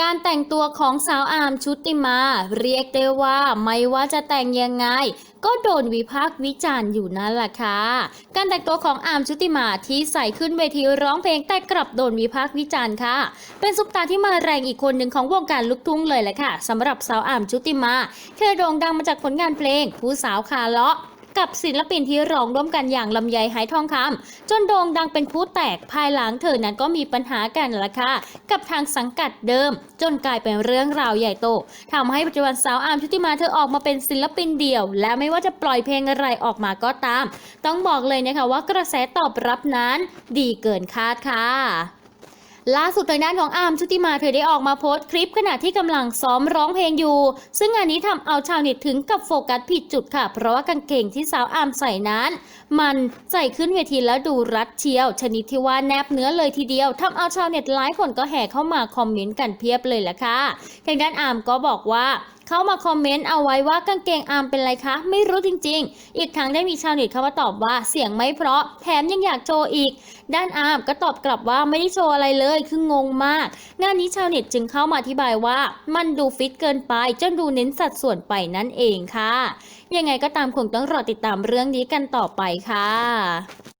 การแต่งตัวของสาวอามชุติมา เรียกได้ว่าไม่ว่าจะแต่งยังไง ก็โดนวิพากษ์วิจารณ์อยู่นั่นแหละค่ะ การแต่งตัวของอามชุติมาที่ใส่ขึ้นเวทีร้องเพลงแต่กลับโดนวิพากษ์วิจารณ์ค่ะ เป็นซุปตาที่มาแรงอีกคนหนึ่งของวงการลูกทุ่งเลยแหละค่ะสำหรับสาวอามชุติมา เธอโด่งดังมาจากผลงานเพลง ผู้สาวคาเลาะ กับศิลปินที่ร้องร่วมกันอย่างลำไยหายทองคำจนโด่งดังเป็นผู้แตกภายหลังเธอนั้นก็มีปัญหากันละค่ะกับทางสังกัดเดิม จนกลายเป็นเรื่องราวใหญ่โตทำให้ปัจจุบันสาวอาร์มชุติมาเธอออกมาเป็นศิลปินเดี่ยว และไม่ว่าจะปล่อยเพลงอะไรออกมาก็ตาม ต้องบอกเลยนะคะว่ากระแสตอบรับนั้นดีเกินคาดค่ะ ล่าสุดทางด้านของอาร์มชุติมาเธอได้ออกมาโพสต์คลิปขณะที่กำลังซ้อมร้องเพลงอยู่ ซึ่งงานนี้ทำเอาชาวเน็ตถึงกับโฟกัสผิดจุดค่ะ เพราะว่ากางเกงที่สาวอาร์มใส่นั้น มันใส่ขึ้นเวทีแล้วดูรัดเชียว ชนิดที่ว่าแนบเนื้อเลยทีเดียวทำเอาชาวเน็ตหลายคนก็แห่เข้ามาคอมเมนต์กันเพียบเลยละค่ะทางด้านอาร์มก็บอกว่า เข้ามาคอมเมนต์เอาไว้ว่ากางเกงอาร์มเป็นไรคะ ไม่รู้จริง ๆ อีกทั้งได้มีชาวเน็ตเข้ามาตอบว่าเสียงไม่เพราะแถมยังอยากโชว์อีก ด้านอาร์มก็ตอบกลับว่าไม่ได้โชว์อะไรเลยคืองงมาก งานนี้ชาวเน็ตจึงเข้ามาอธิบายว่า มันดูฟิตเกินไปจนดูเน้นสัดส่วนไปนั่นเองค่ะ ยังไงก็ตามคงต้องรอติดตามเรื่องนี้กันต่อไปค่ะ